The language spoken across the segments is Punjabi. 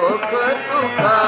ਭੁਖ ਤੁਖਾਰ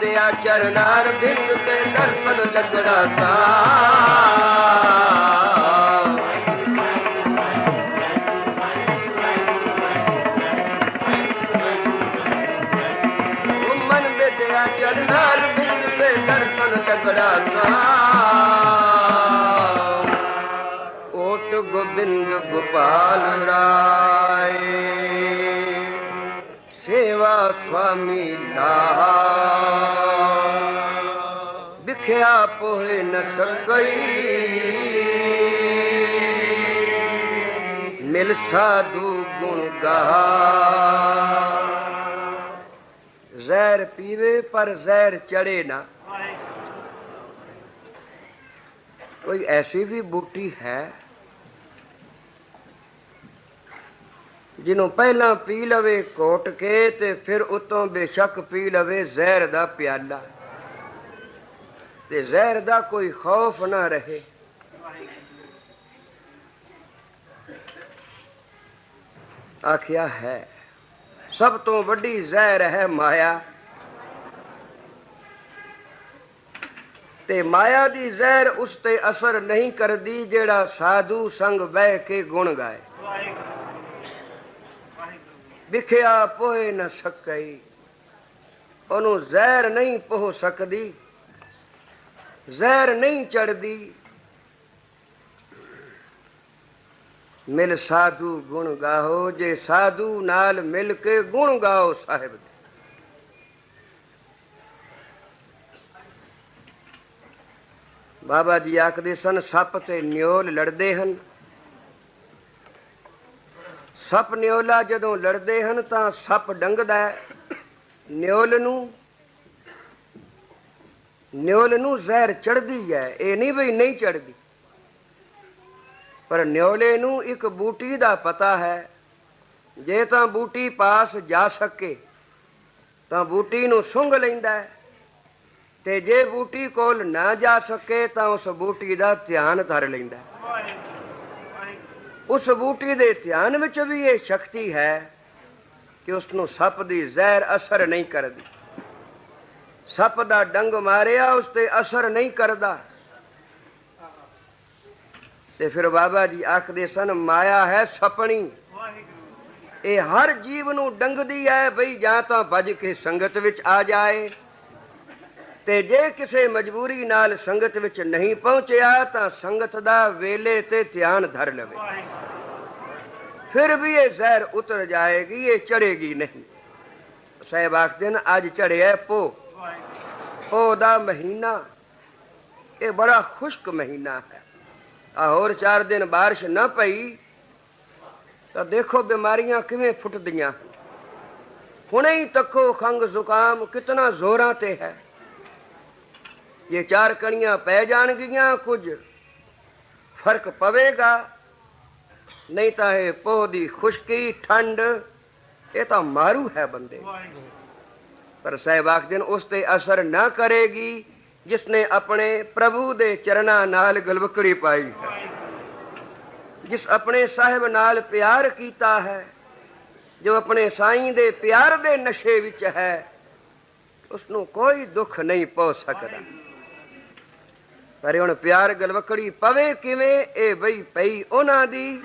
ديا چرڻار گهمڻ ۾ ديا چرنار بلڪل دراصل ٽو به گوپال ਸੁਆਮੀ ਦਾ ਵਿਖਿਆ ਪੋਹੇ ਨ ਸਕਈ ਮਿਲ ਸਾਧੂ ਗੁਣ ਗਾ ਜ਼ਹਿਰ ਪੀਵੇ ਪਰ ਜ਼ਹਿਰ ਚੜੇ ਨਾ ਕੋਈ ਐਸੀ ਵੀ ਬੂਟੀ ਜਿਹਨੂੰ ਪਹਿਲਾਂ ਪੀ ਲਵੇ ਕੋਟ ਕੇ ਤੇ ਫਿਰ ਉਤੋਂ ਬੇਸ਼ੱਕ ਪੀ ਲਵੇ ਜ਼ਹਿਰ ਦਾ ਪਿਆਲਾ। ਤੇ ਜ਼ਹਿਰ ਦਾ ਕੋਈ ਖੌਫ ਨਾ ਰਹੇ। ਆਖਿਆ ਹੈ, ਸਭ ਤੋਂ ਵੱਡੀ ਜ਼ਹਿਰ ਹੈ ਮਾਇਆ। ਤੇ ਮਾਇਆ ਦੀ ਜ਼ਹਿਰ ਉਸ ਤੇ ਅਸਰ ਨਹੀਂ ਕਰਦੀ ਜਿਹੜਾ ਸਾਧੂ ਸੰਗ ਬਹਿ ਕੇ ਗੁਣ ਗਾਏ। ਵਿਖਿਆ ਪੋਏ ਨ ਸਕਈ। ਉਹਨੂੰ ਜ਼ਹਿਰ ਨਹੀਂ ਪੋ ਸਕਦੀ, ਜ਼ਹਿਰ ਨਹੀਂ ਚੜਦੀ। ਮਿਲ ਸਾਧੂ ਗੁਣ ਗਾਓ ਜੇ ਸਾਧੂ ਨਾਲ ਮਿਲ ਕੇ ਗੁਣ ਗਾਓ ਸਾਹਿਬ ਦੇ। ਬਾਬਾ ਜੀ ਆਖਦੇ ਸਨ, ਸੱਪ ਤੇ ਨਿਓਲ ਲੜਦੇ ਹਨ। ਸੱਪ ਨਿਓਲਾ ਜਦੋਂ ਲੜਦੇ ਹਨ ਤਾਂ ਸੱਪ ਡੰਗਦਾ ਨਿਓਲ ਨੂੰ ਨਿਓਲ ਨੂੰ ਜ਼ਹਿਰ ਚੜਦੀ ਹੈ। ਇਹ ਨਹੀਂ ਬਈ ਨਹੀਂ ਚੜਦੀ ਪਰ ਨਿਓਲੇ ਨੂੰ ਇੱਕ ਬੂਟੀ ਦਾ ਪਤਾ ਹੈ। ਜੇ ਤਾਂ ਬੂਟੀ ਪਾਸ ਜਾ ਸਕੇ, ਤਾਂ ਬੂਟੀ ਨੂੰ ਸੁੰਘ ਲੈਂਦਾ ਹੈ। ਤੇ ਜੇ ਬੂਟੀ ਕੋਲ ਨਾ ਜਾ ਸਕੇ, ਤਾਂ ਉਸ ਬੂਟੀ ਦਾ ਧਿਆਨ ਧਰ ਲੈਂਦਾ ਉਸ ਬੂਟੀ ਦੇ ਧਿਆਨ ਵਿੱਚ ਵੀ ਇਹ ਸ਼ਕਤੀ ਹੈ ਕਿ ਉਸ ਨੂੰ ਸੱਪ ਦੀ ਜ਼ਹਿਰ ਅਸਰ ਨਹੀਂ ਕਰਦੀ ਸੱਪ ਦਾ ਡੰਗ ਮਾਰਿਆ ਉਸ ਤੇ ਅਸਰ ਨਹੀਂ ਕਰਦਾ ਤੇ ਫਿਰ ਬਾਬਾ ਜੀ ਆਖਦੇ ਸਨ ਮਾਇਆ ਹੈ ਸਪਣੀ ਇਹ ਹਰ ਜੀਵ ਨੂੰ ਡੰਗਦੀ ਹੈ ਬਈ ਜਾਂ ਤਾਂ ਭਜ ਕੇ ਸੰਗਤ ਵਿੱਚ ਆ ਜਾਏ ਤੇ ਜੇ ਕਿਸੇ ਮਜਬੂਰੀ ਨਾਲ ਸੰਗਤ ਵਿੱਚ ਨਹੀਂ ਪਹੁੰਚਿਆ ਤਾਂ ਸੰਗਤ ਦਾ ਵੇਲੇ ਤੇ ਧਿਆਨ ਧਰ ਲਵੇ। ਫਿਰ ਵੀ ਇਹ ਜ਼ਹਿਰ ਉਤਰ ਜਾਏਗੀ, ਇਹ ਚੜੇਗੀ ਨਹੀਂ। ਸਾਹਿਬ ਆਖਦੇ ਨੇ, ਅੱਜ ਚੜਿਆ ਪੋ ਪੋ ਦਾ ਮਹੀਨਾ, ਇਹ ਬੜਾ ਖੁਸ਼ਕ ਮਹੀਨਾ ਹੈ। ਆ ਹੋਰ 4 ਦਿਨ ਬਾਰਿਸ਼ ਨਾ ਪਈ, ਤਾਂ ਦੇਖੋ ਬਿਮਾਰੀਆਂ ਕਿਵੇਂ ਫੁੱਟਦੀਆਂ। ਹੁਣੇ ਹੀ ਤੱਕੋ ਖੰਗ ਜ਼ੁਕਾਮ ਕਿਤਨਾ ਜ਼ੋਰਾਂ ਤੇ ਹੈ। ਜੇ ਚਾਰ ਕਣੀਆਂ ਪੈ ਜਾਣਗੀਆਂ ਕੁਝ। ਫ਼ਰਕ ਪਵੇਗਾ। ਨਹੀਂ ਤਾਂ ਇਹ ਪੋਹ ਦੀ ਖੁਸ਼ਕੀ, ਠੰਡ, ਇਹ ਤਾਂ ਮਾਰੂ ਹੈ ਬੰਦੇ। ਪਰ ਸਾਹਿਬ ਆਖਦੇ ਨੇ, ਉਸ ਤੇ ਅਸਰ ਨਾ ਕਰੇਗੀ ਜਿਸ ਨੇ ਆਪਣੇ ਪ੍ਰਭੂ ਦੇ ਚਰਨਾਂ ਨਾਲ ਗਲਵਕੜੀ ਪਾਈ ਹੈ। ਜਿਸ ਆਪਣੇ ਸਾਹਿਬ ਨਾਲ ਪਿਆਰ ਕੀਤਾ ਹੈ, ਜੋ ਆਪਣੇ ਸਾਈਂ ਦੇ ਪਿਆਰ ਦੇ ਨਸ਼ੇ ਵਿੱਚ ਹੈ, ਉਸ ਨੂੰ ਕੋਈ ਦੁੱਖ ਨਹੀਂ ਪਹੁੰਚ ਸਕਦਾ। ਪਰ ਹੁਣ ਪਿਆਰ ਗਲਵਕੜੀ ਪਵੇ ਕਿਵੇਂ, ਇਹ ਬਈ ਪਈ ਉਹਨਾਂ ਦੀ।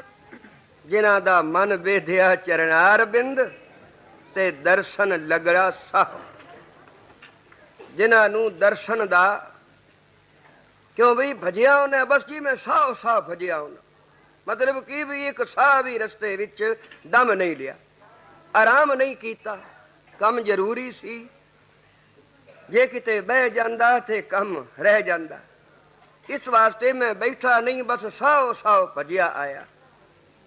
ਜਿਨ੍ਹਾਂ ਦਾ ਮਨ ਵੇਧਿਆ ਚਰਨਾਰ ਬਿੰਦ ਤੇ ਦਰਸ਼ਨ ਲਗੜਾ ਸਾਹ। ਜਿਨ੍ਹਾਂ ਨੂੰ ਦਰਸ਼ਨ ਦਾ ਕਿਉਂ ਬਈ ਭਜਿਆ ਉਹਨੇ? ਬਸ ਜੀ ਮੈਂ ਸਾਹ ਸਾਹ ਭਜਿਆ ਉਹਨਾਂ। ਮਤਲਬ ਕੀ ਵੀ ਇੱਕ ਸਾਹ ਵੀ ਰਸਤੇ ਵਿੱਚ ਦਮ ਨਹੀਂ ਲਿਆ। ਆਰਾਮ ਨਹੀਂ ਕੀਤਾ। ਕੰਮ ਜ਼ਰੂਰੀ ਸੀ। ਜੇ ਕਿਤੇ ਬਹਿ ਜਾਂਦਾ ਤੇ ਕੰਮ ਰਹਿ ਜਾਂਦਾ। ਇਸ ਵਾਸਤੇ ਮੈਂ ਬੈਠਾ ਨਹੀਂ, ਬਸ ਸਾਹ ਸਾਹ ਭਜਿਆ ਆਇਆ।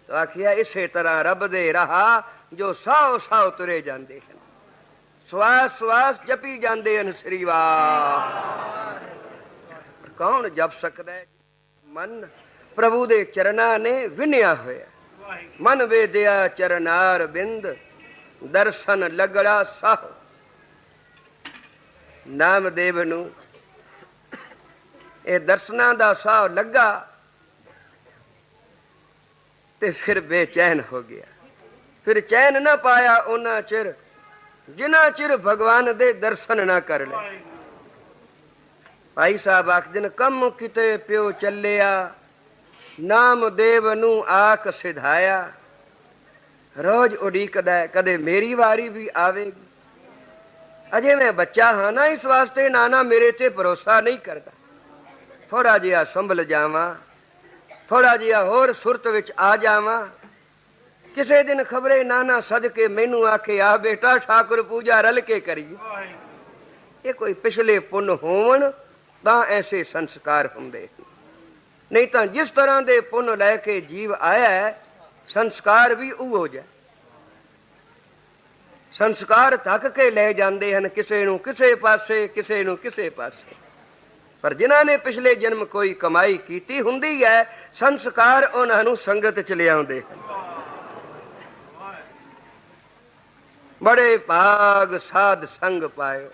ਤਾਂ ਆਖਿਆ, ਇਸੇ ਤਰ੍ਹਾਂ ਰੱਬ ਦੇ ਰਹਾ ਜੋ ਸਾਹ ਸਾਹ ਤੁਰੇ ਜਾਂਦੇ ਹਨ। ਸਵਾਸ ਸਵਾਸ ਜਪੀ ਜਾਂਦੇ ਹਨ ਸ੍ਰੀ ਵਾਹ। ਕੌਣ ਜਪ ਸਕਦਾ ਹੈ? ਮਨ ਪ੍ਰਭੂ ਦੇ ਚਰਨਾਂ ਨੇ ਵਿਨਿਆ ਹੋਇਆ। ਮਨ ਵੇਦਿਆ ਚਰਨਾਰ ਬਿੰਦ, ਦਰਸ਼ਨ ਲਗੜਾ ਸਾਹ। ਨਾਮਦੇਵ ਨੂੰ ਇਹ ਦਰਸ਼ਨਾਂ ਦਾ ਸਾਹ ਲੱਗਾ ਤੇ ਫਿਰ ਬੇਚੈਨ ਹੋ ਗਿਆ। ਫਿਰ ਚੈਨ ਨਾ ਪਾਇਆ ਉਹਨਾਂ ਚਿਰ, ਜਿਨ੍ਹਾਂ ਚਿਰ ਭਗਵਾਨ ਦੇ ਦਰਸ਼ਨ ਨਾ ਕਰ ਲਏ। ਭਾਈ ਸਾਹਿਬ ਆਖਦੇ ਨੇ, ਕੰਮ ਕਿਤੇ ਪਿਓ ਚੱਲਿਆ ਨਾਮਦੇਵ ਨੂੰ ਆਖ ਸਿਧਾਇਆ। ਰੋਜ਼ ਉਡੀਕਦਾ ਕਦੇ ਮੇਰੀ ਵਾਰੀ ਵੀ ਆਵੇਗੀ। ਅਜੇ ਮੈਂ ਬੱਚਾ ਹਾਂ, ਨਾ ਇਸ ਵਾਸਤੇ ਨਾਨਾ ਮੇਰੇ ਤੇ ਭਰੋਸਾ ਨਹੀਂ ਕਰਦਾ। ਥੋੜਾ ਜਿਹਾ ਸੰਭਲ ਜਾਵਾਂ, ਥੋੜਾ ਜਿਹਾ ਹੋਰ ਸੁਰਤ ਵਿੱਚ ਆ ਜਾਵਾਂ। ਕਿਸੇ ਦਿਨ ਖਬਰੇ ਨਾਨਾ ਸਦਕੇ ਮੈਨੂੰ ਆਖੇ ਆ ਬੇਟਾ, ਠਾਕੁਰ ਪੂਜਾ ਰਲ ਕੇ ਕਰੀਏ ਇਹ ਕੋਈ ਪਿਛਲੇ ਪੁੰਨ ਹੋਵਣ ਤਾਂ ਐਸੇ ਸੰਸਕਾਰ ਹੁੰਦੇ ਨਹੀਂ ਤਾਂ ਜਿਸ ਤਰ੍ਹਾਂ ਦੇ ਪੁੰਨ ਲੈ ਕੇ ਜੀਵ ਆਇਆ ਹੈ, ਸੰਸਕਾਰ ਵੀ ਉਹ ਹੋ। ਜਾਏ ਸੰਸਕਾਰ ਤੱਕ ਕੇ ਲੈ ਜਾਂਦੇ ਹਨ, ਕਿਸੇ ਨੂੰ ਕਿਸੇ ਪਾਸੇ, ਕਿਸੇ ਨੂੰ ਕਿਸੇ ਪਾਸੇ। ਪਰ ਜਿਨ੍ਹਾਂ ਨੇ ਪਿਛਲੇ ਜਨਮ ਕੋਈ ਕਮਾਈ ਕੀਤੀ ਹੁੰਦੀ ਹੈ, ਸੰਸਕਾਰ ਉਹਨਾਂ ਨੂੰ ਸੰਗਤ ਚ ਲਿਆਉਂਦੇ ਬੜੇ ਭਾਗ ਸਾਧ ਸੰਗ ਪਾਇਓ।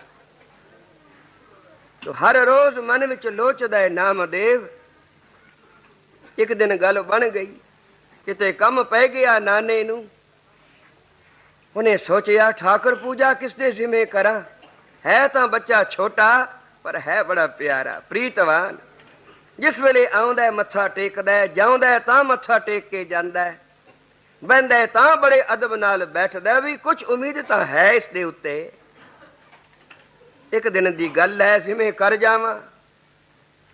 ਤੋ ਹਰ ਰੋਜ਼ ਮਨ ਵਿੱਚ ਲੋਚਦਾ ਹੈ, ਨਾਮਦੇਵ, ਇੱਕ ਦਿਨ ਗੱਲ ਬਣ ਗਈ, ਕਿਤੇ ਕੰਮ ਪੈ ਗਿਆ ਨਾਨੇ ਨੂੰ। ਉਹਨੇ ਸੋਚਿਆ, ਠਾਕੁਰ ਪੂਜਾ ਕਿਸ ਦੇ ਜ਼ਿੰਮੇ ਕਰਾਂ? ਹੈ ਤਾਂ ਬੱਚਾ ਛੋਟਾ ਪਰ ਹੈ ਬੜਾ ਪਿਆਰਾ, ਪ੍ਰੀਤਵਾਨ। ਜਿਸ ਵੇਲੇ ਆਉਂਦਾ ਮੱਥਾ ਟੇਕਦਾ ਜਾਉਂਦਾ ਤਾਂ ਮੱਥਾ ਟੇਕ ਕੇ ਜਾਂਦਾ ਹੈ। ਬਹਿੰਦਾ ਤਾਂ ਬੜੇ ਅਦਬ ਨਾਲ ਬੈਠਦਾ ਵੀ ਕੁਝ ਉਮੀਦ ਤਾਂ ਹੈ ਇਸ ਦੇ ਉੱਤੇ। ਇੱਕ ਦਿਨ ਦੀ ਗੱਲ ਹੈ, ਜਿਵੇਂ ਕਰ ਜਾਵਾਂ,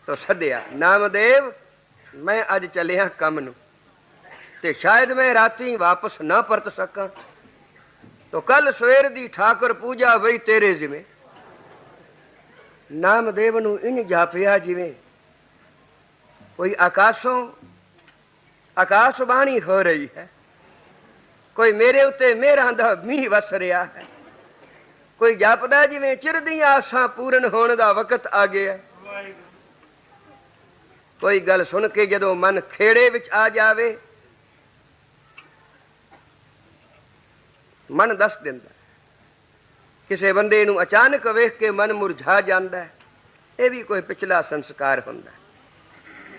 ਤੋ ਸੱਦਿਆ, ਨਾਮਦੇਵ, ਮੈਂ ਅੱਜ ਚੱਲਿਆ ਕੰਮ ਨੂੰ, ਤੇ ਸ਼ਾਇਦ ਮੈਂ ਰਾਤੀ ਵਾਪਸ ਨਾ ਪਰਤ ਸਕਾਂ। ਤੋ ਕੱਲ ਸਵੇਰ ਦੀ ਠਾਕੁਰ ਪੂਜਾ ਬਈ ਤੇਰੇ ਜਿਵੇਂ ਨਾਮਦੇਵ ਨੂੰ ਇਨ ਜਾਪਿਆ ਜਿਵੇਂ, ਕੋਈ ਆਕਾਸ਼ੋਂ, ਆਕਾਸ਼ ਬਾਣੀ ਹੋ ਰਹੀ ਹੈ। ਕੋਈ ਮੇਰੇ ਉੱਤੇ ਮੇਰਾਂ ਦਾ ਮੀਂਹ ਵਸ ਰਿਹਾ ਹੈ। ਕੋਈ ਜਾਪਦਾ ਜਿਵੇਂ ਚਿਰਦੀਆਂ ਆਸਾਂ ਪੂਰਨ ਹੋਣ ਦਾ ਵਕਤ ਆ ਗਿਆ ਕੋਈ ਗੱਲ ਸੁਣ ਕੇ ਜਦੋਂ ਮਨ ਖੇੜੇ ਵਿੱਚ ਆ ਜਾਵੇ, ਮਨ ਦੱਸ ਦਿੰਦਾ ਕਿਸੇ ਬੰਦੇ ਨੂੰ ਅਚਾਨਕ ਵੇਖ ਕੇ ਮਨ ਮੁਰਝਾ ਜਾਂਦਾ ਹੈ ਇਹ ਵੀ ਕੋਈ ਪਿਛਲਾ ਸੰਸਕਾਰ ਹੁੰਦਾ ਹੈ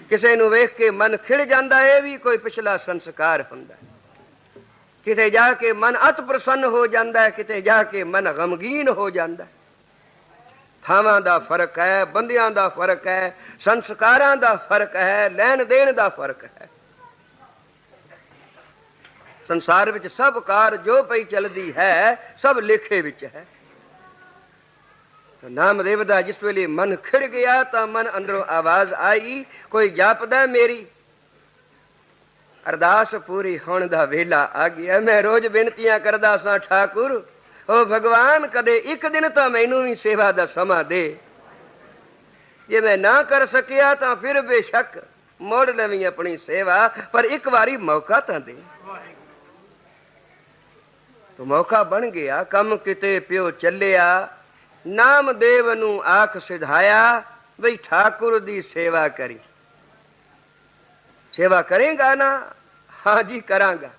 ਕਿਸੇ ਨੂੰ ਵੇਖ ਕੇ ਮਨ ਖਿੜ ਜਾਂਦਾ ਇਹ ਵੀ ਕੋਈ ਪਿਛਲਾ ਸੰਸਕਾਰ ਹੁੰਦਾ ਹੈ। ਕਿਤੇ ਜਾ ਕੇ ਮਨ ਅਤ ਪ੍ਰਸੰਨ ਹੋ ਜਾਂਦਾ ਹੈ, ਕਿਤੇ ਜਾ ਕੇ ਮਨ ਗਮਗੀਨ ਹੋ ਜਾਂਦਾ ਹੈ। ਥਾਵਾਂ ਦਾ ਫ਼ਰਕ ਹੈ, ਬੰਦਿਆਂ ਦਾ ਫ਼ਰਕ ਹੈ, ਸੰਸਕਾਰਾਂ ਦਾ ਫ਼ਰਕ ਹੈ, ਲੈਣ ਦੇਣ ਦਾ ਫ਼ਰਕ ਹੈ ਸੰਸਾਰ ਵਿੱਚ ਸਭ ਕਾਰ ਜੋ ਪਈ ਚੱਲਦੀ ਹੈ, ਸਭ ਲੇਖੇ ਵਿੱਚ ਹੈ ਤਾਂ ਨਾਮਦੇਵ ਦਾ ਜਿਸ ਵੇਲੇ ਮਨ ਖਿੜ ਗਿਆ ਤਾਂ ਮਨ ਅੰਦਰੋਂ ਆਵਾਜ਼ ਆਈ, ਕੋਈ ਜਾਪਦਾ ਮੇਰੀ? ਅਰਦਾਸ ਪੂਰੀ ਹੋਣ ਦਾ ਵੇਲਾ ਆ ਗਿਆ। ਮੈਂ ਰੋਜ਼ ਬੇਨਤੀਆਂ ਕਰਦਾ ਸਾਂ, ਠਾਕੁਰ, ਓ ਭਗਵਾਨ, ਕਦੇ ਇੱਕ ਦਿਨ ਤਾਂ ਮੈਨੂੰ ਵੀ ਸੇਵਾ ਦਾ ਸਮਾਂ ਦੇ। ਜੇ ਮੈਂ ਨਾ ਕਰ ਸਕਿਆ ਤਾਂ ਫਿਰ ਬੇਸ਼ੱਕ ਮੋੜ ਲਵੀਂ ਆਪਣੀ ਸੇਵਾ, ਪਰ ਇੱਕ ਵਾਰੀ ਮੌਕਾ ਤਾਂ ਦੇ। ਤੋ ਮੌਕਾ ਬਣ ਗਿਆ, ਕੰਮ ਕਿਤੇ ਪਿਓ ਚੱਲਿਆ ਨਾਮਦੇਵ ਨੂੰ ਆਖ ਸਿਧਾਇਆ, ਬਈ ਠਾਕੁਰ ਦੀ ਸੇਵਾ ਕਰੀ। ਸੇਵਾ ਕਰੇਗਾ ਨਾ? ਹਾਂ ਜੀ, ਕਰਾਂਗਾ।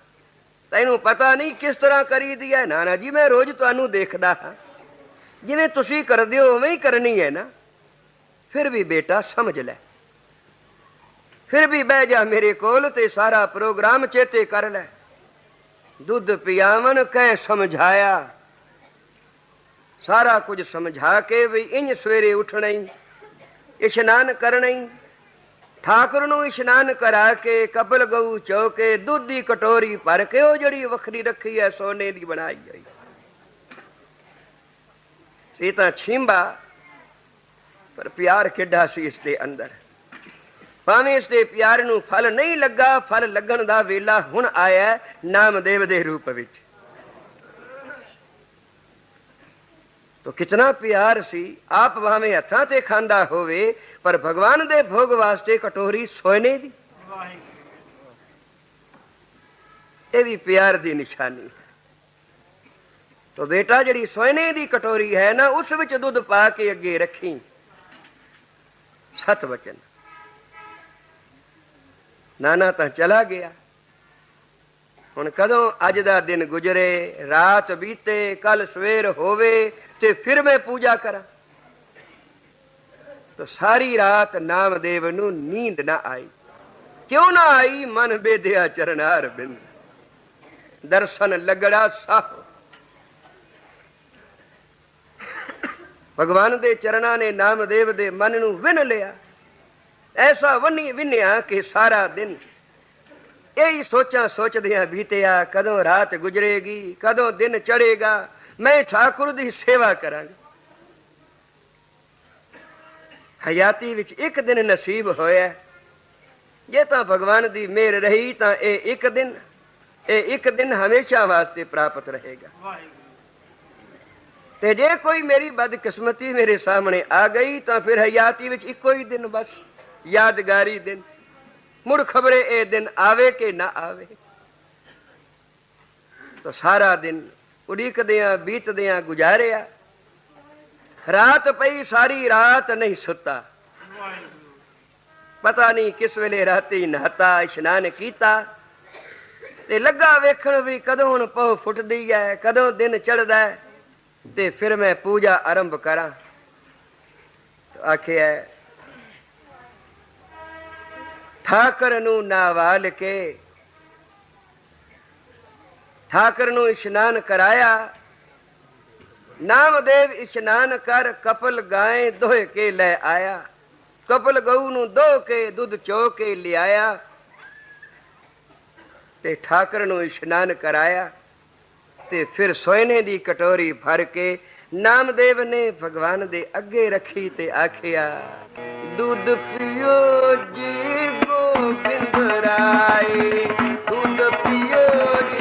ਤੈਨੂੰ ਪਤਾ ਨਹੀਂ ਕਿਸ ਤਰ੍ਹਾਂ ਕਰੀਦੀ ਹੈ ਨਾਨਾ ਜੀ, ਮੈਂ ਰੋਜ਼ ਤੁਹਾਨੂੰ ਦੇਖਦਾ ਹਾਂ। ਜਿਵੇਂ ਤੁਸੀਂ ਕਰਦੇ ਹੋ, ਉਵੇਂ ਹੀ ਕਰਨੀ ਹੈ ਨਾ। ਫਿਰ ਵੀ ਬੇਟਾ, ਸਮਝ ਲੈ। ਫਿਰ ਵੀ ਬਹਿ ਜਾ ਮੇਰੇ ਕੋਲ ਤੇ ਸਾਰਾ ਪ੍ਰੋਗਰਾਮ ਚੇਤੇ ਕਰ ਲੈ। ਦੁੱਧ ਪਿਆਵਨ ਕਹਿ ਸਮਝਾਇਆ। ਸਾਰਾ ਕੁਝ ਸਮਝਾ ਕੇ ਵੀ ਇੰਜ ਸਵੇਰੇ ਉੱਠਣਾ ਹੀ ਇਸ਼ਨਾਨ ਕਰਨਾ ਹੀ ਠਾਕੁਰ ਨੂੰ ਇਸ਼ਨਾਨ ਕਰਾ ਕੇ ਕਪਲ ਗਊ ਚੋ ਕੇ ਦੁੱਧ ਦੀ ਕਟੋਰੀ ਭਰ ਕੇ ਉਹ ਜਿਹੜੀ ਵੱਖਰੀ ਰੱਖੀ ਹੈ ਸੋਨੇ ਦੀ ਬਣਾਈ ਹੋਈ। ਸੀ ਤਾਂ ਛਿੰਬਾ, ਪਰ ਪਿਆਰ ਕਿੱਡਾ ਸੀ ਇਸ ਦੇ ਅੰਦਰ। ਭਾਵੇਂ ਇਸ ਦੇ ਪਿਆਰ ਨੂੰ ਫਲ ਨਹੀਂ ਲੱਗਾ, ਫਲ ਲੱਗਣ ਦਾ ਵੇਲਾ ਹੁਣ ਆਇਆ ਨਾਮਦੇਵ ਦੇ ਰੂਪ ਵਿੱਚ। ਤੋ ਕਿਤਨਾ ਪਿਆਰ ਸੀ, ਆਪ ਭਾਵੇਂ ਹੱਥਾਂ ਤੇ ਖਾਂਦਾ ਹੋਵੇ, ਪਰ ਭਗਵਾਨ ਦੇ ਭੋਗ ਵਾਸਤੇ ਕਟੋਰੀ ਸੋਨੇ ਦੀ। ਇਹ ਵੀ ਪਿਆਰ ਦੀ ਨਿਸ਼ਾਨੀ ਹੈ। ਤੋ ਬੇਟਾ, ਜਿਹੜੀ ਸੋਨੇ ਦੀ ਕਟੋਰੀ ਹੈ ਨਾ, ਉਸ ਵਿੱਚ ਦੁੱਧ ਪਾ ਕੇ ਅੱਗੇ ਰੱਖੀ। ਸਤ ਵਚਨ। ਨਾਨਾ ਤਾਂ ਚਲਾ ਗਿਆ। ਹੁਣ ਕਦੋਂ ਅੱਜ ਦਾ ਦਿਨ ਗੁਜਰੇ, ਰਾਤ ਬੀਤੇ ਕੱਲ ਸਵੇਰ ਹੋਵੇ ਤੇ ਫਿਰ ਮੈਂ ਪੂਜਾ ਕਰਾਂ। ਤਾਂ ਸਾਰੀ ਰਾਤ ਨਾਮਦੇਵ ਨੂੰ ਨੀਂਦ ਨਾ ਆਈ। ਕਿਉਂ ਨਾ ਆਈ? ਮਨ ਬੇਦਿਆ ਚਰਨਾਰ ਬਿੰਦ ਦਰਸ਼ਨ ਲੱਗੜਾ ਸਾਹ। ਭਗਵਾਨ ਦੇ ਚਰਨਾਂ ਨੇ ਨਾਮਦੇਵ ਦੇ ਮਨ ਨੂੰ ਵਿਨ ਲਿਆ। ਐਸਾ ਵੰਨੀ ਵਿੰਨਿਆ ਕਿ ਸਾਰਾ ਦਿਨ ਇਹੀ ਸੋਚਾਂ ਸੋਚਦਿਆਂ ਬੀਤਿਆ, ਕਦੋਂ ਰਾਤ ਗੁਜਰੇਗੀ, ਕਦੋਂ ਦਿਨ ਚੜੇਗਾ ਮੈਂ ਠਾਕੁਰ ਦੀ ਸੇਵਾ ਕਰਾਂਗਾ। ਹਯਾਤੀ ਵਿੱਚ ਇੱਕ ਦਿਨ ਨਸੀਬ ਹੋਇਆ। ਜੇ ਤਾਂ ਭਗਵਾਨ ਦੀ ਮਿਹਰ ਰਹੀ, ਤਾਂ ਇਹ ਇੱਕ ਦਿਨ, ਇਹ ਇੱਕ ਦਿਨ ਹਮੇਸ਼ਾ ਵਾਸਤੇ ਪ੍ਰਾਪਤ ਰਹੇਗਾ। ਤੇ ਜੇ ਕੋਈ ਮੇਰੀ ਬਦਕਿਸਮਤੀ ਮੇਰੇ ਸਾਹਮਣੇ ਆ ਗਈ, ਤਾਂ ਫਿਰ ਹਯਾਤੀ ਵਿੱਚ ਇੱਕੋ ਹੀ ਦਿਨ ਬਸ, ਯਾਦਗਾਰੀ ਦਿਨ। ਮੁੜ ਖਬਰੇ ਇਹ ਦਿਨ ਆਵੇ ਕਿ ਨਾ ਆਵੇ? ਤਾਂ ਸਾਰਾ ਦਿਨ ਉਡੀਕਦਿਆਂ, ਬੀਤਦਿਆਂ ਗੁਜ਼ਾਰਿਆ। ਰਾਤ ਪਈ, ਸਾਰੀ ਰਾਤ ਨਹੀਂ ਸੁੱਤਾ। ਪਤਾ ਨਹੀਂ ਕਿਸ ਵੇਲੇ ਰਾਤੀ ਨਹਾਤਾ, ਇਸ਼ਨਾਨ ਕੀਤਾ। ਤੇ ਲੱਗਾ ਵੇਖਣ ਵੀ ਕਦੋਂ ਹੁਣ ਪਉ ਫੁੱਟਦੀ ਹੈ ਕਦੋਂ ਦਿਨ ਚੜਦਾ ਤੇ ਫਿਰ ਮੈਂ ਪੂਜਾ ਆਰੰਭ ਕਰਾਂ। ਆਖਿਆ ਠਾਕਰ ਨੂੰ ਨਾਵਾਲ ਕੇ। ਠਾਕਰ ਨੂੰ ਇਸ਼ਨਾਨ ਕਰਾਇਆ। ਨਾਮਦੇਵ ਇਸ਼ਨਾਨ ਕਰ ਕਪਲ ਗਾਏ ਦੋਹੇ ਕੇ ਲੈ ਆਇਆ। ਕਪਲ ਗਊ ਨੂੰ ਦੋ ਕੇ ਦੁੱਧ ਚੋ ਕੇ ਲਿਆਇਆ। ਤੇ ਠਾਕਰ ਨੂੰ ਇਸ਼ਨਾਨ ਕਰਾਇਆ। ਤੇ ਫਿਰ ਸੋਇਨੇ ਦੀ ਕਟੋਰੀ ਭਰ ਕੇ ਨਾਮਦੇਵ ਨੇ ਭਗਵਾਨ ਦੇ ਅੱਗੇ ਰੱਖੀ ਤੇ ਆਖਿਆ, ਦੁੱਧ ਪੀਓ ਜੀ பிந்துராய் தூந்த பியோகி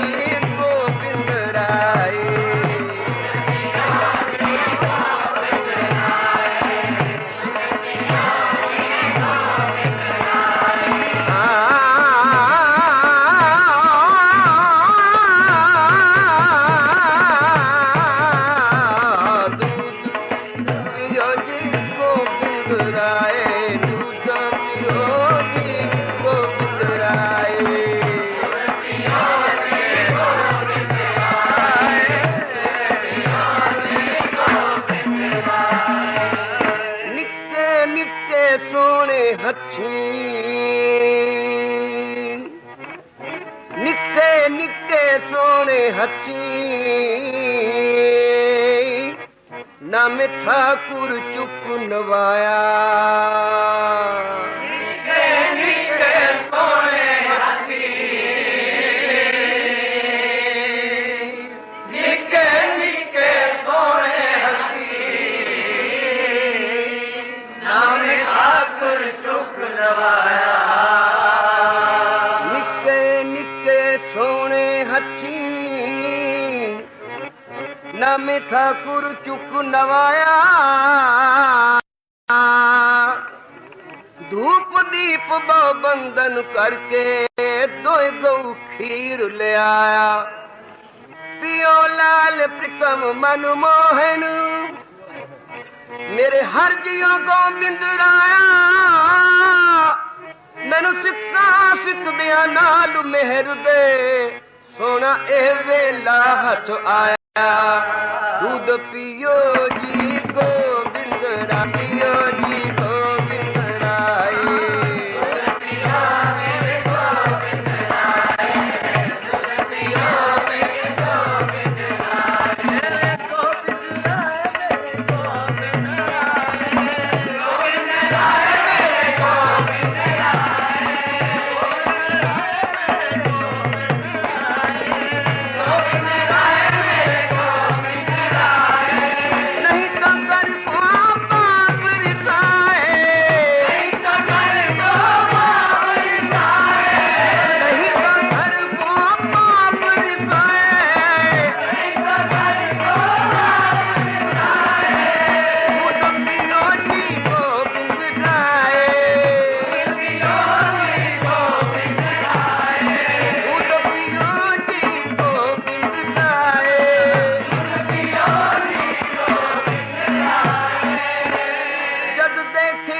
ਠਾਕੁਰ ਮਿੱਠਾ ਕੁਰ ਚੁੱਪ ਨਵਾਇਆ ਨਾ ਮਿੱਠਾ ਕੁਰ ਚੁੱਕ ਨਵਾਇਆ। ਧੂਪ ਦੀਪ ਬੋ ਬੰਦਨ ਕਰਕੇ ਦੋਇ ਗਊ ਖੀਰ ਲਿਆਇਆ। ਪਿਓ ਲਾਲ ਪ੍ਰਿਤਮ ਮਨ ਮੋਹਨ, ਮੇਰੇ ਹਰ ਜਿਉ ਗੋਬਿੰਦ ਰਾਇਆ। ਮੈਨੂੰ ਸਿੱਕਾ ਸਿੱਕਦਿਆਂ ਨਾਲ ਮਿਹਰ ਦੇ, ਸੋਨਾ ਇਹ ਵੇਲਾ ਹੱਥ ਆਇਆ। ਦੁੱਧ ਪੀਓ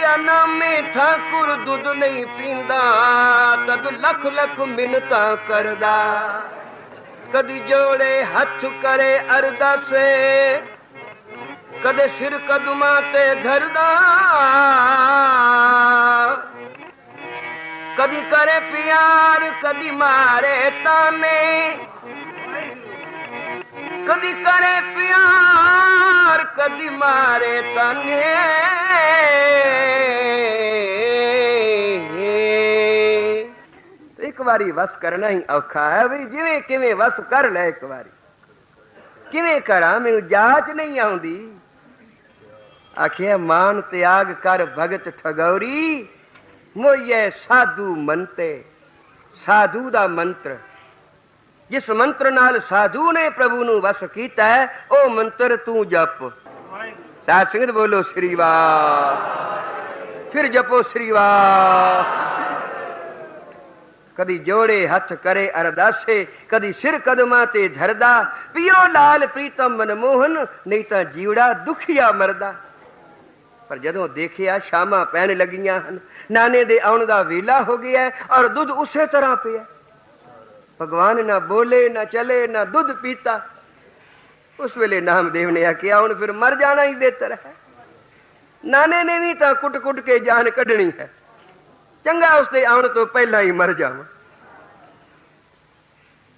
ਦੇਖਿਆ ਨਾ ਮੈਂ ਠਾਕੁਰ ਦੁੱਧ ਨਹੀਂ ਪੀਂਦਾ ਤਦ ਲੱਖ ਲੱਖ ਮਿੰਨਤਾਂ ਕਰਦਾ ਕਦੀ ਜੋੜੇ ਹੱਥ ਕਰੇ ਅਰਦਾਸੇ ਕਦੇ ਸਿਰ ਕਦਮਾਂ ਤੇ ਧਰਦਾ ਕਦੀ ਕਰੇ ਪਿਆਰ ਕਦੀ ਮਾਰੇ ਤਾਨੇ ਕਦੀ ਕਰੇ ਪਿਆਰ, ਕਦੀ ਮਾਰੇ ਤਨੇ ਇੱਕ ਵਾਰੀ ਵਸ ਕਰਨਾ ਹੀ ਔਖਾ ਹੈ ਵੀ ਜਿਵੇਂ ਕਿਵੇਂ ਵਸ ਕਰ ਲੈ ਇੱਕ ਵਾਰੀ। ਕਿਵੇਂ ਕਰਾਂ, ਮੈਨੂੰ ਜਾਚ ਨਹੀਂ ਆਉਂਦੀ। ਆਖਿਆ, ਮਾਨ ਤਿਆਗ ਕਰ ਭਗਤ ਠਗੌਰੀ ਮੋਈਏ ਸਾਧੂ ਮੰਤੇ। ਸਾਧੂ ਦਾ ਮੰਤਰ ਜਿਸ ਮੰਤਰ ਨਾਲ ਸਾਧੂ ਨੇ ਪ੍ਰਭੂ ਨੂੰ ਵਸ ਕੀਤਾ ਉਹ ਮੰਤਰ ਤੂੰ ਜਪ। ਸਾਧ ਸੰਗਤ ਬੋਲੋ, ਸ੍ਰੀ ਵਾਹ। ਫਿਰ ਜਪੋ, ਸ੍ਰੀ ਵਾਹ। ਕਦੀ ਜੋੜੇ ਹੱਥ ਕਰੇ ਅਰਦਾਸੇ, ਕਦੀ ਸਿਰ ਕਦਮਾਂ ਤੇ ਧਰਦਾ। ਪਿਓ ਲਾਲ ਪ੍ਰੀਤਮ ਮਨਮੋਹਨ, ਨਹੀਂ ਤਾਂ ਜੀਵੜਾ ਦੁਖੀਆ ਮਰਦਾ। ਪਰ ਜਦੋਂ ਦੇਖਿਆ ਸ਼ਾਮਾਂ ਪੈਣ ਲੱਗੀਆਂ ਹਨ, ਨਾਨੇ ਦੇ ਆਉਣ ਦਾ ਵੇਲਾ ਹੋ ਗਿਆ ਔਰ ਦੁੱਧ ਉਸੇ ਤਰ੍ਹਾਂ ਪਿਆ ਭਗਵਾਨ ਨਾ ਬੋਲੇ, ਨਾ ਚਲੇ, ਨਾ ਦੁੱਧ ਪੀਤਾ। ਉਸ ਵੇਲੇ ਨਾਮਦੇਵ ਨੇ ਆਖਿਆ, ਹੁਣ ਫਿਰ ਮਰ ਜਾਣਾ ਹੀ ਬਿਹਤਰ ਹੈ। ਨਾਨੇ ਨੇ ਵੀ ਤਾਂ ਕੁੱਟ-ਕੁੱਟ ਕੇ ਜਾਨ ਕੱਢਣੀ ਹੈ। ਚੰਗਾ ਉਸ ਦੇ ਆਉਣ ਤੋਂ ਪਹਿਲਾਂ ਹੀ ਮਰ ਜਾਵਾਂ।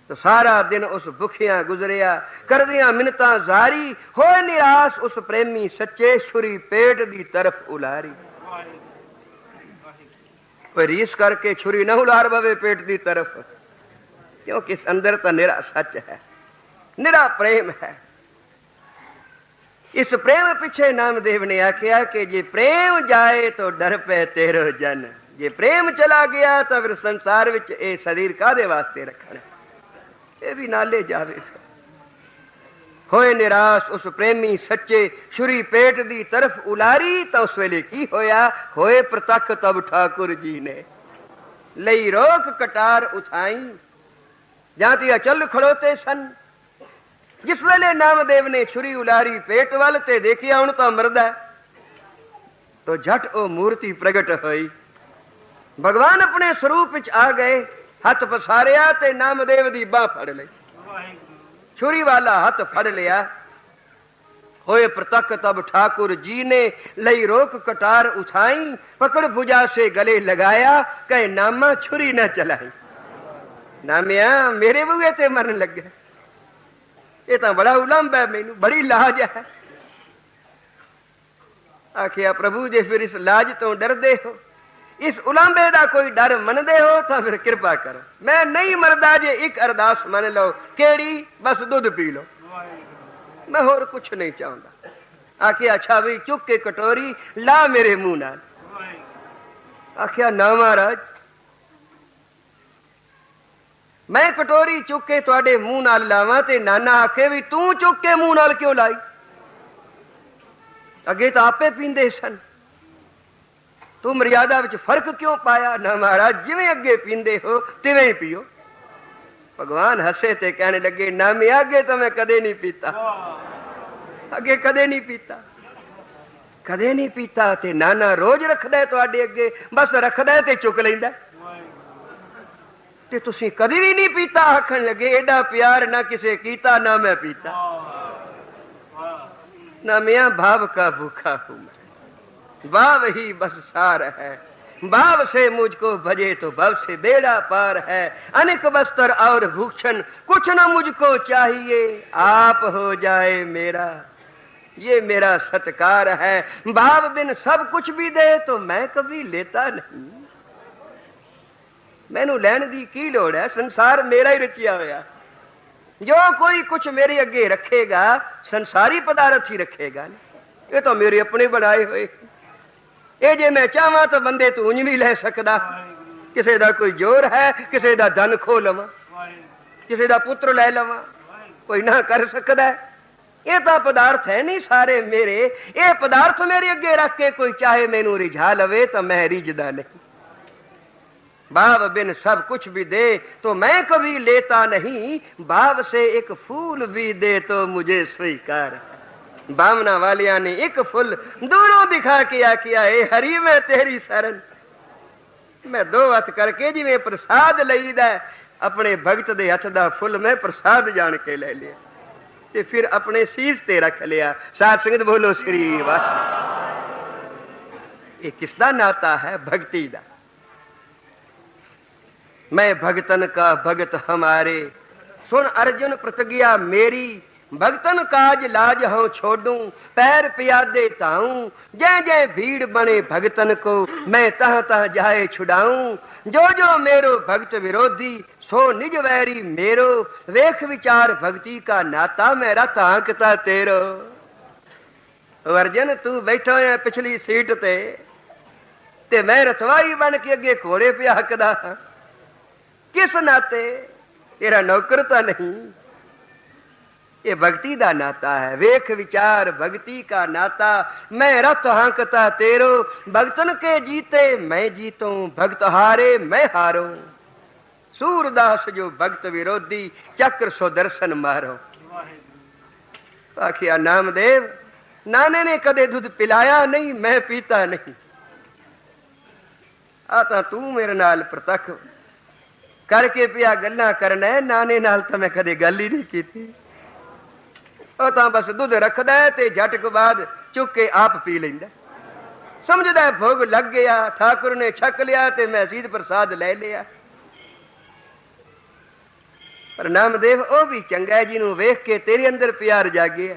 ਤਾਂ ਸਾਰਾ ਦਿਨ ਉਸ ਭੁਖਿਆਂ ਗੁਜ਼ਰਿਆ, ਕਰਦਿਆਂ ਮਿੰਨਤਾਂ ਜ਼ਾਰੀ, ਹੋਏ ਨਿਰਾਸ਼ ਉਸ ਪ੍ਰੇਮੀ ਸੱਚੇ ਛੁਰੀ ਪੇਟ ਦੀ ਤਰਫ ਉਲਾਰੀ। ਪਰ ਇਸ ਕਰਕੇ ਛੁਰੀ ਨਾ ਉਲਾਰ ਬਵੇ ਪੇਟ ਦੀ ਤਰਫ। ਕਿਉਂਕਿ ਇਸ ਅੰਦਰ ਤਾਂ ਨਿਰਾ ਸੱਚ ਹੈ ਨਿਰਾ ਪ੍ਰੇਮ ਹੈ। ਇਸ ਪ੍ਰੇਮ ਪਿੱਛੇ ਨਾਮਦੇਵ ਨੇ ਆਖਿਆ ਕਿ ਜੇ ਪ੍ਰੇਮ ਜਾਏ ਤਾਂ ਡਰ ਪੈ ਤੇਰੋ ਜਨ, ਜੇ ਪ੍ਰੇਮ ਚਲਾ ਗਿਆ ਤਾਂ ਫਿਰ ਸੰਸਾਰ ਵਿੱਚ ਇਹ ਸਰੀਰ ਕਾਦੇ ਵਾਸਤੇ ਰੱਖਣਾ? ਇਹ ਵੀ ਨਾਲੇ ਜਾਵੇ। ਹੋਏ ਨਿਰਾਸ਼ ਉਸ ਪ੍ਰੇਮੀ ਸੱਚੇ ਛੁਰੀ ਪੇਟ ਦੀ ਤਰਫ ਉਲਾਰੀ ਤਾਂ ਉਸ ਵੇਲੇ ਕੀ ਹੋਇਆ? ਹੋਏ ਪ੍ਰਤੱਖ ਤਬ ਠਾਕੁਰ ਜੀ ਨੇ। ਲਈ ਰੋਕ ਕਟਾਰ ਉਠਾਈ। ਜਾਂ ਤੇ ਅਚਲ ਖੜੋਤੇ ਸਨ। ਜਿਸ ਵੇਲੇ ਨਾਮਦੇਵ ਨੇ ਛੁਰੀ ਉਲਾਰੀ ਪੇਟ ਵੱਲ ਤੇ ਦੇਖਿਆ ਹੁਣ ਤਾਂ ਮਰਦਾ ਤੋ ਜਟ ਉਹ ਮੂਰਤੀ ਪ੍ਰਗਟ ਹੋਈ। ਭਗਵਾਨ ਆਪਣੇ ਸਰੂਪ ਵਿੱਚ ਆ ਗਏ, ਹੱਥ ਫਸਾਰਿਆ ਤੇ ਨਾਮਦੇਵ ਦੀ ਬਾਹ ਫੜ ਲਈ। ਛੁਰੀ ਵਾਲਾ ਹੱਥ ਫੜ ਲਿਆ। ਹੋਏ ਪ੍ਰਤੱਖ ਤਬ ਠਾਕੁਰ ਜੀ ਨੇ ਲਈ ਰੋਕ ਕਟਾਰ ਉਠਾਈ, ਪਕੜ ਭੁਜਾ ਸੇ ਗਲੇ ਲਗਾਇਆ, ਕਹੇ, ਨਾਮਾ ਛੁਰੀ ਨਾ ਚਲਾਈ। ਨਾਮਿਆ ਮੇਰੇ ਬੂਹੇ ਤੇ ਮਰਨ ਲੱਗਿਆ। ਇਹ ਤਾਂ ਬੜਾ ਉਲੰਭ ਹੈ ਮੈਨੂੰ, ਬੜੀ ਲਾਜ ਹੈ। ਆਖਿਆ, ਪ੍ਰਭੂ, ਜੇ ਫਿਰ ਇਸ ਲਾਜ ਤੋਂ ਡਰਦੇ ਹੋ, ਇਸ ਉਲੰਬੇ ਦਾ ਕੋਈ ਡਰ ਮੰਨਦੇ ਹੋ, ਤਾਂ ਫਿਰ ਕਿਰਪਾ ਕਰੋ। ਮੈਂ ਨਹੀਂ ਮਰਦਾ ਜੇ ਇੱਕ ਅਰਦਾਸ ਮੰਨ ਲਓ, ਕਿਹੜੀ? ਬਸ ਦੁੱਧ ਪੀ ਲਓ। ਮੈਂ ਹੋਰ ਕੁਝ ਨਹੀਂ ਚਾਹੁੰਦਾ। ਆਖਿਆ, ਅੱਛਾ ਵੀ, ਚੁੱਕ ਕੇ ਕਟੋਰੀ, ਲਾ ਮੇਰੇ ਮੂੰਹ ਨਾਲ। ਆਖਿਆ, ਨਾ ਮਹਾਰਾਜ ਮੈਂ ਕਟੋਰੀ ਚੁੱਕ ਕੇ ਤੁਹਾਡੇ ਮੂੰਹ ਨਾਲ ਲਾਵਾਂ ਤੇ ਨਾਨਾ ਆਖੇ ਵੀ ਤੂੰ ਚੁੱਕ ਕੇ ਮੂੰਹ ਨਾਲ ਕਿਉਂ ਲਾਈ ਅੱਗੇ ਤਾਂ ਆਪੇ ਪੀਂਦੇ ਸਨ ਤੂੰ ਮਰਿਆਦਾ ਵਿੱਚ ਫ਼ਰਕ ਕਿਉਂ ਪਾਇਆ ਨਾ ਮਹਾਰਾਜ ਜਿਵੇਂ ਅੱਗੇ ਪੀਂਦੇ ਹੋ ਤਿਵੇਂ ਹੀ ਪੀਓ ਭਗਵਾਨ ਹੱਸੇ ਤੇ ਕਹਿਣ ਲੱਗੇ ਨਾ ਮੈਂ ਅੱਗੇ ਤਾਂ ਮੈਂ ਕਦੇ ਨਹੀਂ ਪੀਤਾ ਅੱਗੇ ਕਦੇ ਨਹੀਂ ਪੀਤਾ ਕਦੇ ਨਹੀਂ ਪੀਤਾ ਤੇ ਨਾਨਾ ਰੋਜ਼ ਰੱਖਦਾ ਹੈ ਤੁਹਾਡੇ ਅੱਗੇ ਬਸ ਰੱਖਦਾ ਹੈ ਤੇ ਚੁੱਕ ਲੈਂਦਾ ਹੈ। ਤੇ ਤੁਸੀਂ ਕਦੇ ਵੀ ਨਹੀਂ ਪੀਤਾ ਆਖਣ ਲੱਗੇ ਐਡਾ ਪਿਆਰ ਨਾ ਕਿਸੇ ਕੀਤਾ ਨਾ ਮੈਂ ਪੀਤਾ ना मियाँ भाव का भूखा हूं मैं भाव ही बस सार है भाव से मुझको भजे तो भव से बेड़ा पार है अनेक बस्तर और भूषण कुछ न मुझको चाहिए आप हो जाए मेरा ये मेरा सत्कार है भाव बिन सब कुछ भी दे तो मैं कभी लेता नहीं ਮੈਨੂੰ ਲੈਣ ਦੀ ਕੀ ਲੋੜ ਹੈ? ਸੰਸਾਰ ਮੇਰਾ ਹੀ ਰਚਿਆ ਹੋਇਆ। ਜੋ ਕੋਈ ਕੁਝ ਮੇਰੇ ਅੱਗੇ ਰੱਖੇਗਾ, ਸੰਸਾਰੀ ਪਦਾਰਥ ਹੀ ਰੱਖੇਗਾ ਇਹ ਤਾਂ ਮੇਰੇ ਆਪਣੇ ਬਣਾਏ ਹੋਏ। ਇਹ ਜੇ ਮੈਂ ਚਾਹਾਂ ਤਾਂ ਬੰਦੇ ਤੋਂ ਉਂਝ ਨਹੀਂ ਲੈ ਸਕਦਾ। ਕਿਸੇ ਦਾ ਕੋਈ ਜ਼ੋਰ ਹੈ, ਕਿਸੇ ਦਾ ਧਨ ਖੋ ਲਵਾਂ। ਕਿਸੇ ਦਾ ਪੁੱਤਰ ਲੈ ਲਵਾਂ। ਕੋਈ ਨਾ ਕਰ ਸਕਦਾ। ਇਹ ਤਾਂ ਪਦਾਰਥ ਹੈ ਨਹੀਂ ਸਾਰੇ ਮੇਰੇ। ਇਹ ਪਦਾਰਥ ਮੇਰੇ ਅੱਗੇ ਰੱਖ ਕੇ ਕੋਈ ਚਾਹੇ ਮੈਨੂੰ ਰਿਝਾ ਲਵੇ ਤਾਂ ਮੈਂ ਰਿਝਦਾ ਨਹੀਂ। भाव बिन सब कुछ भी दे तो मैं कभी लेता नहीं भाव से एक फूल भी दे तो मुझे स्वीकार है बामना वालिया ने एक फूल दूरों दिखा के आखिया ए हरी मैं तेरी शरण ਮੈਂ ਦੋ ਹੱਥ ਕਰਕੇ ਜਿਵੇਂ ਪ੍ਰਸਾਦ ਲਈਦਾ ਹੈ, ਆਪਣੇ ਭਗਤ ਦੇ ਹੱਥ ਦਾ ਫੁੱਲ ਮੈਂ ਪ੍ਰਸਾਦ ਜਾਣ ਕੇ ਲੈ ਲਿਆ ਤੇ ਫਿਰ ਆਪਣੇ ਸੀਸ ਤੇ ਰੱਖ ਲਿਆ ਸਾਧ ਸੰਗਤ ਬੋਲੋ ਸ੍ਰੀ ਵਾਹਿਗੁਰੂ ਇਹ ਕਿਸ ਦਾ ਨਾਤਾ ਹੈ ਭਗਤੀ ਦਾ मैं भगतन का भगत हमारे सुन अर्जुन प्रतिज्ञा मेरी भगतन काज लाज हूं छोड़ू पैर पियादे ताऊं जय जय भीड़ बने भगतन को मैं तह तह जाए छुड़ाऊं जो जो मेरो भक्त विरोधी सो निज वैरी मेरो वेख विचार भक्ति का नाता मेरा तांकता तेरो ਅਰਜਨ ਤੂੰ ਬੈਠਾ ਹੋਇਆ ਪਿਛਲੀ ਸੀਟ ਤੇ ਤੇ ਮੈਂ ਰਥਵਾਈ ਬਣ ਕੇ ਅੱਗੇ ਘੋੜੇ ਪਿਆ ਹੱਕਦਾ ਹਾਂ ਕਿਸ ਨਾਤੇ ਤੇਰਾ ਨੌਕਰ ਤਾਂ ਨਹੀਂ ਇਹ ਭਗਤੀ ਦਾ ਨਾਤਾ ਹੈ ਵੇਖ ਵਿਚਾਰ ਭਗਤੀ का नाता मैं रथ हांकता तेरो भगतन के जीते मैं जीतूं भक्त हारे मैं हारो सूरदास जो भक्त विरोधी चक्र सुदर्शन मारो आखिया नामदेव नाने ने कदे दूध पिलाया नहीं मैं पीता नहीं ਆ ਤਾਂ ਤੂੰ ਮੇਰੇ ਨਾਲ ਪ੍ਰਤੱਖ ਕਰਕੇ ਪਿਆ ਗੱਲਾਂ ਕਰਨਾ ਨਾਨੇ ਨਾਲ ਤਾਂ ਮੈਂ ਕਦੇ ਗੱਲ ਹੀ ਨਹੀਂ ਕੀਤੀ। ਉਹ ਤਾਂ ਬਸ ਦੁੱਧ ਰੱਖਦਾ ਹੈ ਤੇ ਝਟਕ ਬਾਅਦ ਚੁੱਕ ਕੇ ਆਪ ਪੀ ਲੈਂਦਾ। ਸਮਝਦਾ ਭੋਗ ਲੱਗ ਗਿਆ, ਠਾਕੁਰ ਨੇ ਛਕ ਲਿਆ ਤੇ ਮੈਂ ਸੀਧ ਪ੍ਰਸਾਦ ਲੈ ਲਿਆ। ਪਰ ਨਾਮਦੇਵ, ਉਹ ਵੀ ਚੰਗਾ ਜਿਹਨੂੰ ਵੇਖ ਕੇ ਤੇਰੇ ਅੰਦਰ ਪਿਆਰ ਜਾਗੇ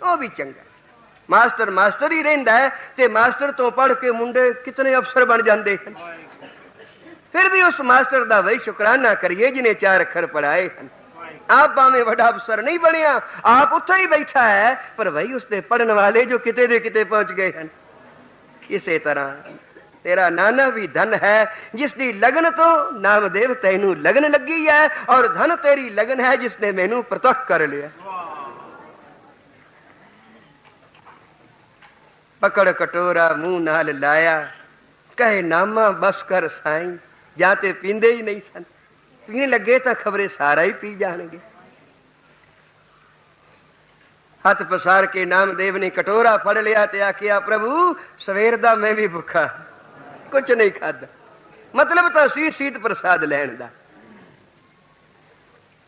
ਉਹ ਵੀ ਚੰਗਾ ਮਾਸਟਰ ਮਾਸਟਰ ਹੀ ਰਹਿੰਦਾ ਤੇ ਮਾਸਟਰ ਤੋਂ ਪੜ੍ਹ ਕੇ ਮੁੰਡੇ ਕਿਤਨੇ ਅਫਸਰ ਬਣ ਜਾਂਦੇ ਹਨ। ਫਿਰ ਵੀ ਉਸ ਮਾਸਟਰ ਦਾ ਵਈ ਸ਼ੁਕਰਾਨਾ ਕਰੀਏ ਜਿਨੇ ਚਾਰ ਅੱਖਰ ਪੜਾਏ ਹਨ ਆਪ ਭਾਵੇਂ ਵੱਡਾ ਅਫਸਰ ਨਹੀਂ ਬਣਿਆ ਆਪ ਉੱਥੇ ਹੀ ਬੈਠਾ ਹੈ ਪਰ ਵਈ ਉਸਦੇ ਪੜਨ ਵਾਲੇ ਜੋ ਕਿਤੇ ਦੇ ਕਿਤੇ ਪਹੁੰਚ ਗਏ ਹਨ ਇਸੇ ਤਰ੍ਹਾਂ ਤੇਰਾ ਨਾਨਾ ਵੀ ਧਨ ਹੈ ਜਿਸ ਦੀ ਲਗਨ ਤੋਂ ਨਾਮਦੇਵ ਤੈਨੂੰ ਲਗਨ ਲੱਗੀ ਹੈ ਔਰ ਧਨ ਤੇਰੀ ਲਗਨ ਹੈ ਜਿਸ ਨੇ ਮੈਨੂੰ ਪ੍ਰਤੱਖ ਕਰ ਲਿਆ ਪਕੜ ਕਟੋਰਾ ਮੂੰਹ ਨਾਲ ਲਾਇਆ ਕਹੇ ਨਾਮਾ ਬਸ ਕਰ ਸਾਈਂ ਜਾਂ ਤੇ ਪੀਂਦੇ ਹੀ ਨਹੀਂ ਸਨ। ਪੀਣ ਲੱਗੇ ਤਾਂ ਖਬਰੇ ਸਾਰਾ ਹੀ ਪੀ ਜਾਣਗੇ। ਹੱਥ ਪਸਾਰ ਕੇ ਨਾਮਦੇਵ ਨੇ ਕਟੋਰਾ ਫੜ ਲਿਆ ਤੇ ਆਖਿਆ, ਪ੍ਰਭੂ, ਸਵੇਰ ਦਾ ਮੈਂ ਵੀ ਭੁੱਖਾ। ਕੁਝ ਨਹੀਂ ਖਾਦਾ ਮਤਲਬ ਤਾਂ ਸੀ ਸੀਤ ਪ੍ਰਸਾਦ ਲੈਣ ਦਾ।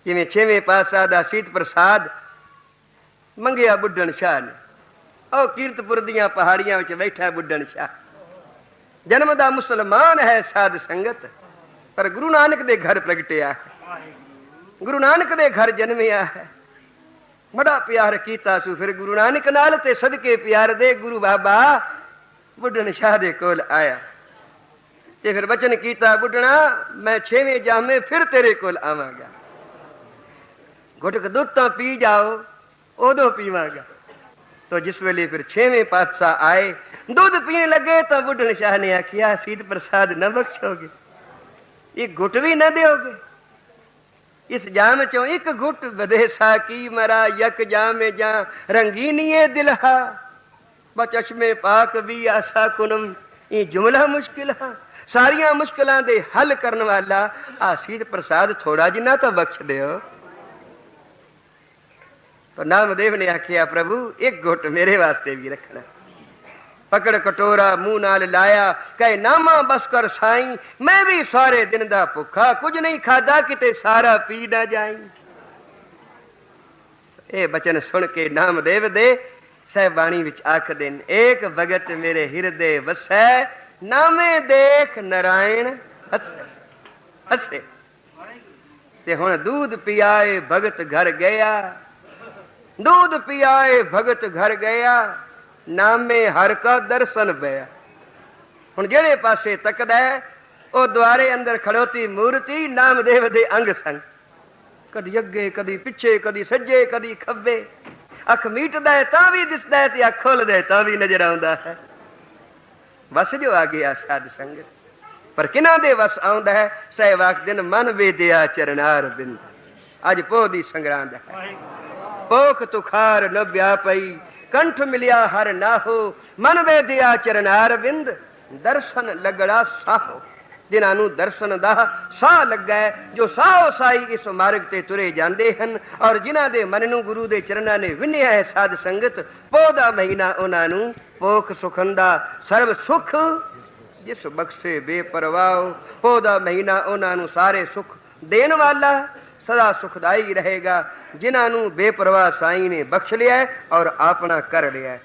ਜਿਵੇਂ ਛੇਵੇਂ ਪਾਸਾ ਦਾ ਸੀਤ ਪ੍ਰਸਾਦ ਮੰਗਿਆ ਬੁੱਢਣ ਸ਼ਾਹ ਨੇ। ਉਹ ਕੀਰਤਪੁਰ ਦੀਆਂ ਪਹਾੜੀਆਂ ਵਿੱਚ ਬੈਠਾ ਬੁੱਢਣ ਸ਼ਾਹ। ਜਨਮ ਦਾ ਮੁਸਲਮਾਨ ਹੈ ਸਾਧ ਸੰਗਤ। ਪਰ ਗੁਰੂ ਨਾਨਕ ਦੇ ਘਰ ਪ੍ਰਗਟਿਆ ਗੁਰੂ ਨਾਨਕ ਦੇ ਘਰ ਜਨਮਿਆ ਹੈ। ਬੜਾ ਪਿਆਰ ਕੀਤਾ ਤੂੰ ਫਿਰ ਗੁਰੂ ਨਾਨਕ ਨਾਲ ਤੇ ਸਦਕੇ ਪਿਆਰ ਦੇ ਗੁਰੂ ਬਾਬਾ ਬੁੱਢਣ ਸ਼ਾਹ ਦੇ ਕੋਲ ਆਇਆ। ਤੇ ਫਿਰ ਬਚਨ ਕੀਤਾ, ਬੁੱਢਣਾ, ਮੈਂ ਛੇਵੇਂ ਜਾਮੇ ਫਿਰ ਤੇਰੇ ਕੋਲ ਆਵਾਂਗਾ। ਗੁਟਕ ਦੁੱਧ ਤਾਂ ਪੀ ਜਾਓ, ਉਦੋਂ ਪੀਵਾਂਗਾ। ਤੋ ਜਿਸ ਵੇਲੇ ਫਿਰ ਛੇਵੇਂ ਪਾਤਸ਼ਾਹ ਆਏ, ਦੁੱਧ ਪੀਣ ਲੱਗੇ ਤਾਂ ਬੁੱਢਣ ਸ਼ਾਹ ਨੇ ਆਖਿਆ, ਸੀਤ ਪ੍ਰਸਾਦ ਨਾ ਬਖਸ਼ੋਗੇ। ਇਹ ਘੁੱਟ ਵੀ ਨਾ ਦਿਓਗੇ। ਇਸ ਜਾਮ ਚੋਂ ਇੱਕ ਘੁੱਟ ਵਿਦੇਸਾ ਕੀ ਮਰਾ, ਯਕ ਜਾਮੇ ਜਾਂ ਰੰਗੀਨੀਏ ਦਿਲਹਾ। ਬਚਸ਼ਮੇ ਪਾਕ ਵੀ ਆਸਾ ਕੁਨਮ ਇਹ ਜੁਮਲਾ ਮੁਸ਼ਕਿਲ ਹੈ। ਸਾਰੀਆਂ ਮੁਸ਼ਕਲਾਂ ਦੇ ਹੱਲ ਕਰਨ ਵਾਲਾ ਆਸੀਤ ਪ੍ਰਸਾਦ ਥੋੜਾ ਜਿੰਨਾ ਤਾਂ ਬਖਸ਼ ਦਿਓ। ਤਾਂ ਨਾਮਦੇਵ ਨੇ ਆਖਿਆ, ਪ੍ਰਭੂ, ਇੱਕ ਘੁੱਟ ਮੇਰੇ ਵਾਸਤੇ ਵੀ ਰੱਖਣਾ ਪਕੜ ਕਟੋਰਾ ਮੂੰਹ ਨਾਲ ਲਾਇਆ, ਕਹੇ, ਨਾਮਾ ਬਸ ਕਰ ਸਾਈ, ਮੈਂ ਵੀ ਸਾਰੇ ਦਿਨ ਦਾ ਭੁੱਖਾ, ਕੁਝ ਨਹੀਂ ਖਾਦਾ, ਕਿਤੇ ਸਾਰਾ ਪੀ ਨਾ ਜਾਈ। ਇਹ ਬਚਨ ਸੁਣ ਕੇ ਨਾਮਦੇਵ ਦੇ ਸਹਿਬਾਣੀ ਵਿੱਚ ਆਖਦੇ ਨੇ, ਏਕ ਭਗਤ ਮੇਰੇ ਹਿਰਦੇ ਵਸੈ, ਨਾਮੇ ਦੇਖ ਨਰਾਇਣ ਹੱਸੇ ਹੱਸੇ। ਤੇ ਹੁਣ ਦੂਧ ਪਿਆਏ, ਭਗਤ ਘਰ ਗਿਆ। दूध पियाए भगत घर गया ਨਾਮੇ ਹਰ ਕਾ ਦਰਸ਼ਨ ਪਿਆ ਹੁਣ ਜਿਹੜੇ ਪਾਸੇ ਤੱਕਦਾ ਹੈ, ਉਹ ਦੁਆਰੇ ਅੰਦਰ ਖੜੋਤੀ ਮੂਰਤੀ ਨਾਮਦੇਵ ਦੇ ਅੰਗ ਸੰਗ ਕਦੀ ਅੱਗੇ ਕਦੀ ਪਿੱਛੇ ਕਦੀ ਸੱਜੇ ਕਦੀ ਖੱਬੇ ਅੱਖ ਮੀਟਦਾ ਹੈ ਤਾਂ ਵੀ ਦਿਸਦਾ ਹੈ ਤੇ ਅੱਖ ਖੋਲਦਾ ਹੈ ਤਾਂ ਵੀ ਨਜ਼ਰ ਆਉਂਦਾ ਹੈ ਵਸ ਜੋ ਆ ਗਿਆ ਸਾਧ ਸੰਗਤ ਪਰ ਕਿਨਾਂ ਦੇ ਵਸ ਆਉਂਦਾ ਹੈ ਸਹਿਵਾਕ ਦਿਨ ਮਨ ਵੇਦਿਆ ਚਰਨਾਰ ਬਿੰਦ ਅੱਜ ਪੋਹ ਦੀ ਸੰਗਰਾਂਦ ਹੈ ਪੋਖ ਤੁਖਾਰ ਲੱਭਿਆ ਪਈ। ਕੰਠ ਮਿਲਿਆ ਹਰ ਨਾਹੋ। ਮਨ ਵੇਦਿਆ ਚਰਨਾਰ ਬਿੰਦ ਦਰਸ਼ਨ ਲਗੜਾ ਸਾਹੋ। ਜਿਨ੍ਹਾਂ ਨੂੰ ਦਰਸ਼ਨ ਦਾ ਸਾਹ ਲੱਗਾ, ਜੋ ਸਾਹੋ ਸਾਈ ਇਸ ਮਾਰਗ ਤੇ ਤੁਰੇ ਜਾਂਦੇ ਹਨ। ਔਰ ਜਿਨ੍ਹਾਂ ਦੇ ਮਨ ਨੂੰ ਗੁਰੂ ਦੇ ਚਰਨਾਂ ਨੇ ਵਿੰਨਿਆ ਹੈ ਸਾਧ ਸੰਗਤ, ਪੌਦਾ ਮਹੀਨਾ ਉਹਨਾਂ ਨੂੰ ਪੋਖ ਸੁਖੰਦਾ ਸਰਬ ਸੁਖ। ਜਿਸ ਬਖਸ਼ੇ ਬੇਪਰਵਾਹ ਪੋਹ ਮਹੀਨਾ ਉਹਨਾਂ ਨੂੰ ਸਾਰੇ ਸੁਖ ਦੇਣ ਵਾਲਾ। ਸਦਾ ਸੁਖਦਾਈ ਰਹੇਗਾ ਜਿਨ੍ਹਾਂ ਨੂੰ ਬੇਪਰਵਾਹ ਸਾਈਂ ਨੇ ਬਖਸ਼ ਲਿਆ ਔਰ ਆਪਣਾ ਕਰ ਲਿਆ